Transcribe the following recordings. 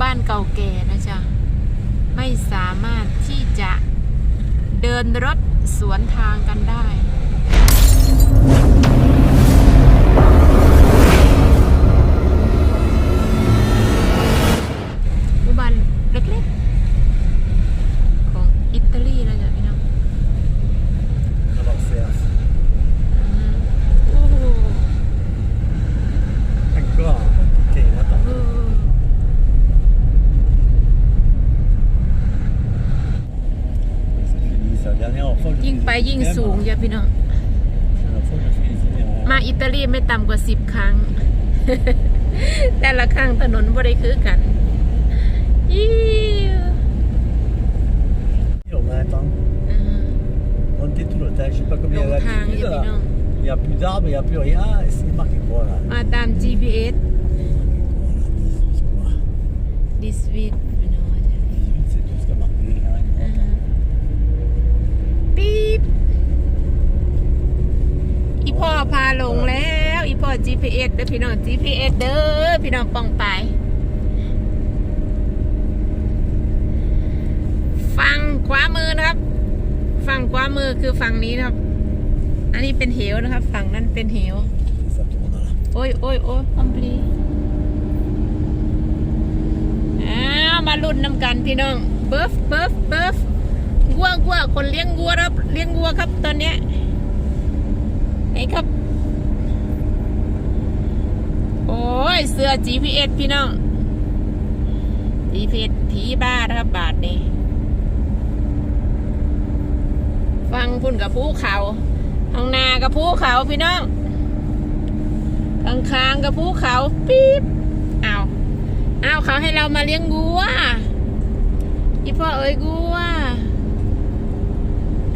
บ้านเก่าแก่นะจ๊ะ ไม่สามารถที่จะเดินรถสวนทางกันได้ ยิ่ง fais ไป des ยิ่ง thèmes. สูงจ้ะพี่น้อง La dernière fois que je fais des itinéraires. มาอิตาลีไม่ต่ำกว่าสิบครั้ง แต่ละครั้งถนนบ่ได้คือกันอิ๊ว Au printemps, อ่า monter tout le temps, je sais pas combien il y a Longtemps, d'altitude il y a là. des noms. Il n'y a plus d'arbres, il n'y a plus rien. Et c'est marqué quoi là มาตาม GPS C'est quoi this week พี่น้องว่าจะ 18, c'est tout ce qui a marqué. rien. อ่าฮะปี๊บอีพ่อพาลงแล้ว อีพ่อ GPS เด้อพี่น้อง GPS เด้อพี่น้องป้องไป ฝั่งขวามือนะครับ ฝั่งขวามือคือฝั่งนี้นะครับ อันนี้เป็นเหวนะครับ ฝั่งนั้นเป็นเหว Ça tourne là. โอ้ยโอ้ยโอ้ยอัมพลีอ้าวมาลุ้นน้ำกันพี่น้องเบิร์ฟเบิร์ฟเบิร์ฟวัววัวคนเลี้ยงวัวครับ เลี้ยงวัวครับตอนเนี้ยไหนครับ โอ้ย เสื้อ GPS พี่น้อง GPS ผีบ้านะครับบาทนี้ฟังพุ่นกับภูเขาทางนากับภูเขาพี่น้องข้างๆกับภูเขาปี๊บเอาเอาเขาให้เรามาเลี้ยงวัวอีพ่อเอ้ยวัว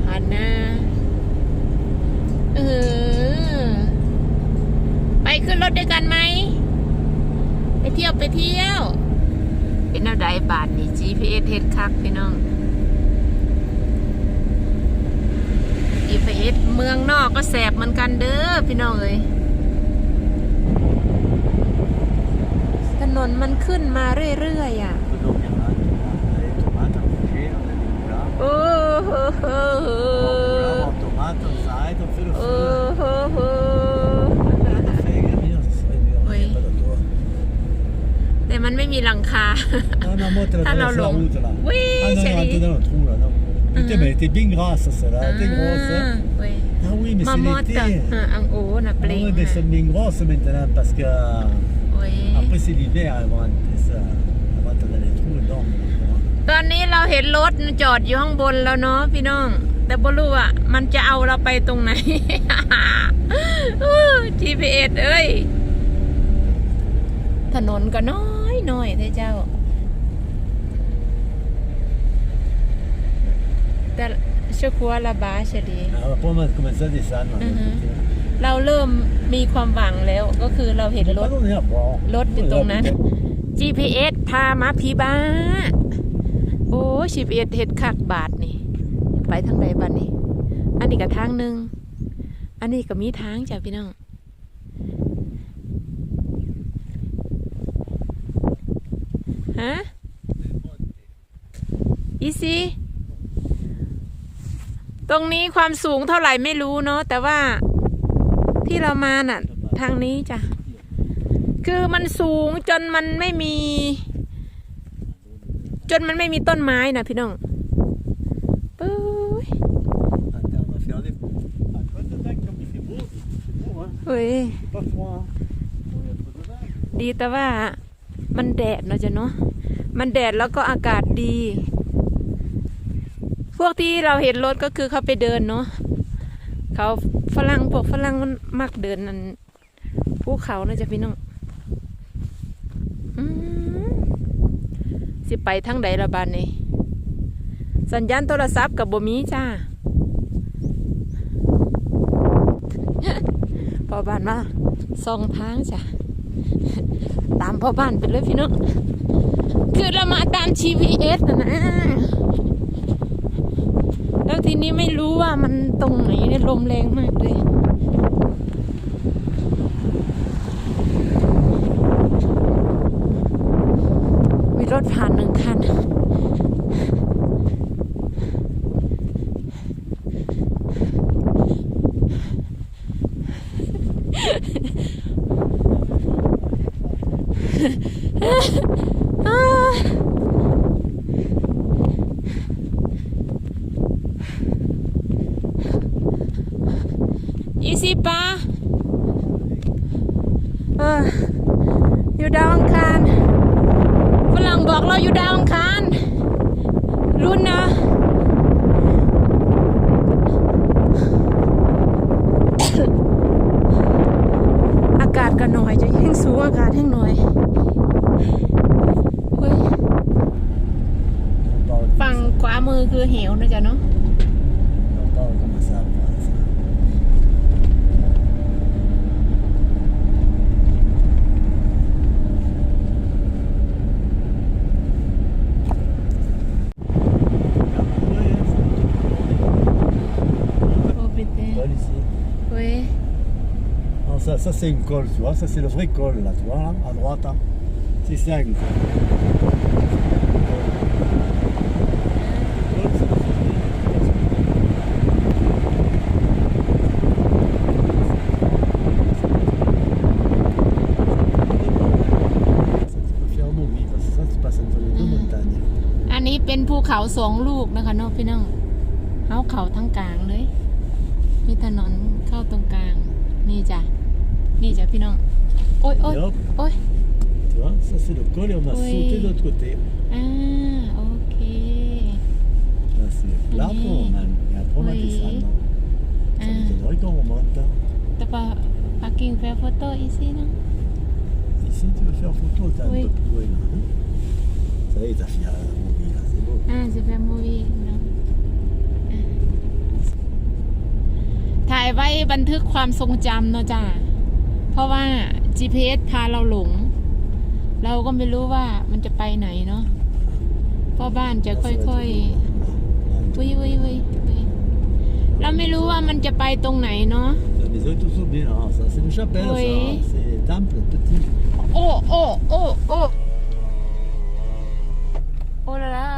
ผ่านนาเออไปขึ้นรถด้วยกันไหม เที่ยวไปเที่ยว เป็นแนวใดบาทนี่ GPS เฮ็ดคักพี่น้อง GPS เมืองนอกก็แสบเหมือนกันเด้อพี่น้องเอ้ยถนนมันขึ้นมาเรื่อยๆอะ Donc il y en a, les tomates, on fait, on a des moulins. โอ้โหโหโห On tomate, on s'arrête, on fait le โอ้ feu. โหโห On fait gravir, ça serait mieux. Oui. Il y a pas de toit. แต่ มันไม่มีหลังคา Non, non, moi, t'as Ah, non, traversé la non. route là. Oui, ah, non, chérie. non, t'es dans le trou là. Non. Putain, Mhm. mais elle était bien grasse celle-là. Elle était grosse. อ่า hein. เว้ย Ah oui, mais มา c'est มอต l'été. อะอังโอนะเป Ah ลง oui, mais elles sont bien grosses maintenant parce que euh, เว้ย après c'est l'hiver, elles vont être ça. Elles vont être dans les trous énormes. ตอนนี้เราเห็นรถจอดอยู่ข้างบนแล้วเนาะพี่น้อง แต่บ่รู้อะมันจะเอาเราไปตรงไหน GPS เอ้ยถนนก็น้อย น้อยเท่เจ้า แต่เชื่อครัวละบาเฉลี On va pas commencer à descendre. là, Mhm. écoutez. เราเริ่มมีความหวังแล้วก็คือเราเห็นรถ Pardon, là, bon. รถอยู่ตรงนั้น Là, GPS พามาพีบ้า โอ้ย GPS เฮ็ดคักบาทนี่ ไปทางใดบ้านนี่ อันนี้ก็ทางหนึ่ง อันนี้ก็มีทางจ้ะพี่น้อง ฮะอีซีตรงนี้ความสูงเท่าไหร่ไม่รู้เนาะแต่ว่าที่เรามาน่ะ ทางนี้จ้ะ คือมันสูงจนมันไม่มี จนมันไม่มีต้นไม้นะพี่น้องปุ้ยเฮ้ยดีแต่ว่า มันแดดเนาะจ้ะเนาะมันแดดแล้วก็อากาศดี พวกที่เราเห็นรถก็คือเขาไปเดินเนาะเขาฝรั่งพวกฝรั่งมันมักเดินนั่นภูเขานะจ๊ะพี่น้องอืมสิไปทางใดละบานนี้สัญญาณโทรศัพท์กับบ่มีจ้าพอบานมาสองทางจ้ะ ตามพ่อบ้านไปเลยพี่น้อง คือเรามาตาม GPS นะนะ แล้วทีนี้ไม่รู้ว่ามันตรงไหนเนี่ยลมแรงมากเลยวิรถผ่านหนึ่งคัน อีซีปาเอ อยู่ดาวอังคารฝรั่งบอกเราอยู่ดาวอังคารรุ่นนะอากาศก็หน่อยจะยิ่งสูงอากาศแห้งหน่อยเฮ้ยฝั่งขวามือคือเหวนะจ๊ะเนาะ on parle comme ça. voilà, ça. โอเปเต้ Col ici. เฮ้ย Non, ça, ça c'est une colle, tu vois. Ça, c'est le vrai col, là, tu vois, là, à droite. Hein. C'est ça une colle. อันนี้เป็นภูเขาสองลูกนะคะเนาะพี่น้องเอาเขาทั้งกลางเลย มีถนนเข้าตรงกลาง นี่จ้ะ นี่จ้ะพี่น้อง โอ้ยโอ้ย Et hop, โอ้ย tu vois, ça c'est le col et on a Oui. sauté de l'autre côté. อ่าโอเค Là, c'est plat Oui. pour man. Et après, on a Oui. descendre. Ça Ah. m'étonnerait qu'on remonte. hein. แต่ปะปักกิ่งแฟร์โฟโต้อีซี่เนาะ Ici, tu veux faire photo, t'es Oui. un peu plus loin. Là, hein. Ça y est, t'as fini à mourir, là, c'est beau. อ่าจะเป็นมูวี่เนาะอะถ่ายไว้บันทึกความทรงจำเนาะจ้า เพราะว่า GPS พาเราหลง เราก็ไม่รู้ว่ามันจะไปไหนเนาะเพราะบ้านจะ Là, ça ค่ va être อย beau. ๆวิวิวิวิเราไม่รู้ว่ามันจะไปตรงไหนเนาะ La maison est tout sauf bien. Ah, ça, c'est une chapelle, Oui. ça. C'est temple, petit. โอ้โอ้โอ้โอ้โอ้ละละ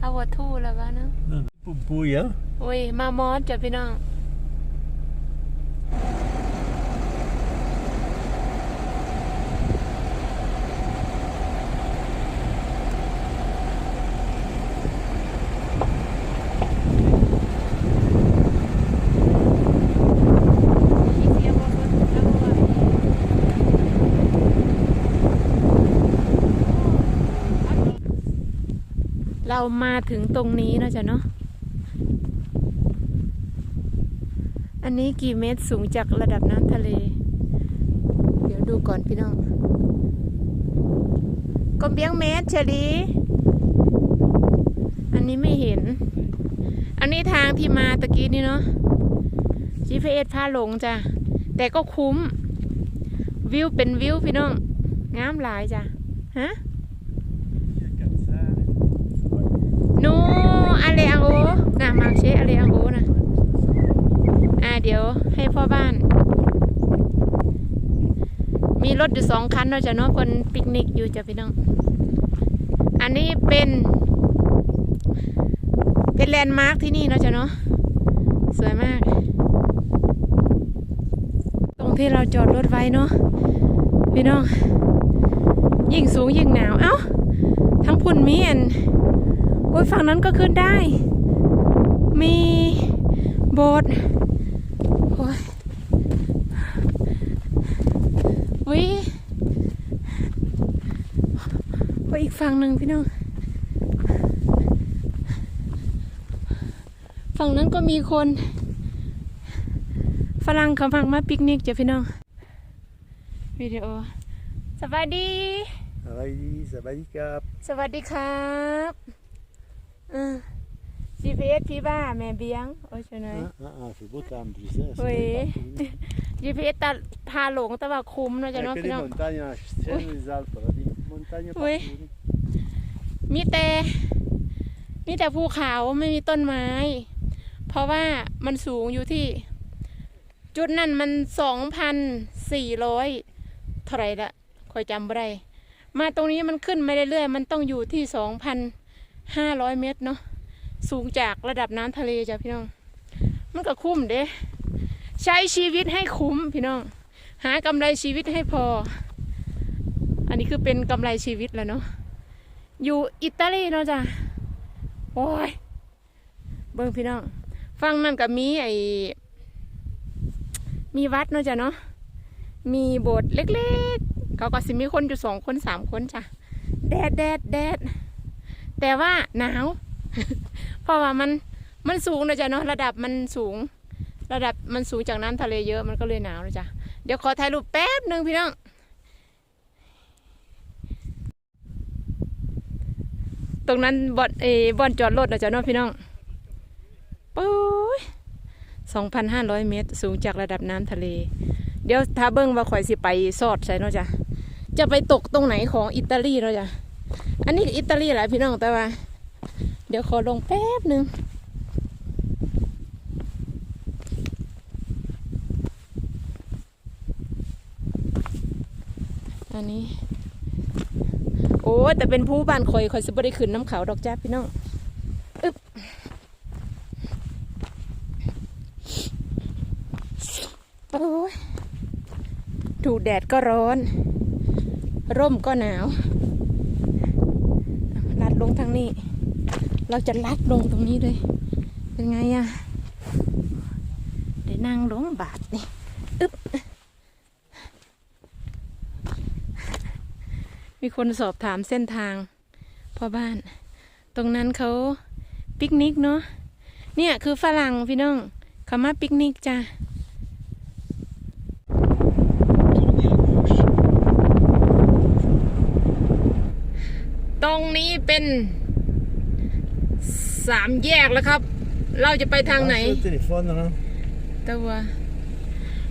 เอาวัตถุแล้วบ้านะ Poupouille, hein โอ้ยมามอสจ้ะพี่น้อง เรามาถึงตรงนี้แล้วจ้ะเนาะ อันนี้กี่เมตรสูงจากระดับน้ำทะเล เดี๋ยวดูก่อนพี่น้องก็เบี้ยงเมตรเฉลีอันนี้ไม่เห็น อันนี้ทางที่มาตะกี้นี่เนาะ GPS พาหลงจ้ะ แต่ก็คุ้ม วิวเป็นวิวพี่น้อง งามหลายจ้ะ ฮะ นูอะไรอังโอนะมาเชอะไรอังโอนะอ่าเดี๋ยวให้พ่อบ้าน มีรถอยู่สองคันเนาะจ้ะเนาะคนปิกนิกอยู่จ้ะพี่น้อง อันนี้เป็น เป็นแลนด์มาร์คที่นี่เนาะจ้ะเนาะสวยมาก ตรงที่เราจอดรถไว้เนาะพี่น้อง ยิ่งสูงยิ่งหนาว เอ้า ทั้งพุ่นมีอัน อ้ยฝั่งนั้นก็ขึ้นได้ มีโบสถ์โอ้ยวิโอ้ยอีกฝั่งหนึ่งพี่น้อง ฝั่งนั้นก็มีคน ฝรั่งเขาพังมาปิกนิกจ้ะพี่น้อง วิดีโอ สวัสดี Ça va, Ellie Ça va, Nicap สวัสดีครับ อ่า GPS พี่บ้าแม่เบียงโอ้ยใช่ไหม Ah, ah, ah, fait beau temps, tu sais. c'est Oui. partout. GPS ตัดพาหลงแต่ว่าคุ้มเนาะ Il จ้ะ y a เนาะ que พี่ des น้อง montagnes, hein, je tiens les Alpes, là, des montagnes Oui. partout. มีแต่ มีแต่ภูเขาไม่มีต้นไม้ เพราะว่ามันสูงอยู่ที่ จุดนั้นมันสองพันสี่ร้อยเท่าไหรละคอยจำไม่ได้ มาตรงนี้มันขึ้นไม่เรื่อยๆมันต้องอยู่ที่สองพัน ห้าร้อยเมตรเนาะสูงจากระดับน้ำทะเลจ้ะพี่น้อง มันก็คุ้มเด้ ใช้ชีวิตให้คุ้มพี่น้อง หากำไรชีวิตให้พอ อันนี้คือเป็นกำไรชีวิตแล้วเนาะอยู่อิตาลีเนาะจ้ะโอ้ยเบิ่งพี่น้องฟังนั่นก็มีไอ้มีวัดเนาะจ้ะเนาะมีโบสถ์เล็กๆ เขาก็สิมีคนอยู่สองคนสามคนจ้ะแดดแดดแดด แต่ว่าหนาว เพราะว่ามันมันสูงนะจ๊ะเนาะระดับมันสูง ระดับมันสูงจากน้ำทะเลเยอะมันก็เลยหนาวนะจ๊ะเดี๋ยวขอถ่ายรูปแป๊บหนึ่งพี่น้องตรงนั้นบอนเอบอนจอดรถนะจ๊ะเนาะพี่น้องปุ้ยสองพันห้าร้อยเมตร สูงจากระดับน้ำทะเล เดี๋ยวถ้าเบิ้งว่าข่อยสิไปสอดใช่เนาะจ้ะจะไปตกตรงไหนของอิตาลีเนาะจ้ะ อันนี้อิตาลีแหละพี่น้องแต่ว่า เดี๋ยวขอลงแป๊บหนึ่งอันนี้ โอ้แต่เป็นผู้บ้านคอยคอยสิบได้ขึ้นน้ำเขาดอกจ้าพี่น้องอึ๊บโอ้ยถูกแดดก็ร้อน ร่มก็หนาว ลงทางนี้ เราจะลัดลงตรงนี้เลย เป็นไงอะเดี๋ยวนั่งลงบาทนี่อึ๊บมีคนสอบถามเส้นทางพ่อบ้าน ตรงนั้นเขาปิกนิกเนาะเนี่ยคือฝรั่งพี่น้องเขามาปิกนิกจ้ะ ตรงนี้เป็น สามแยกแล้วครับ เราจะไปทางไหน Ah, c'est le téléphone, là. ตัว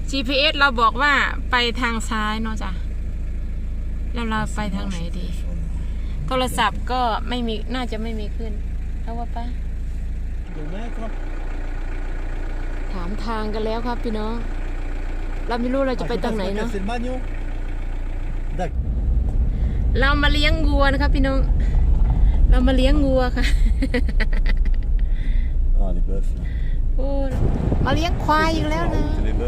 GPS เราบอกว่าไปทางซ้ายเนาะจ้ะแล้วเราไปทางไหนดี โทรศัพท์ก็ไม่มีน่าจะไม่มีขึ้นเอาว่าปะ Deux mètres. ถามทางกันแล้วครับพี่น้อง เราไม่รู้เราจะ Ah, ไป je ทาง pense ไหน pas que เนาะ C'est le magnon. D'accord. เรามาเลี้ยงวัวนะครับพี่น้อง เรามาเลี้ยงวัวค่ะ Ah, les bœufs. là. โอ้ มาเลี้ยงควายอีกแล้วนะ C'est les bœufs.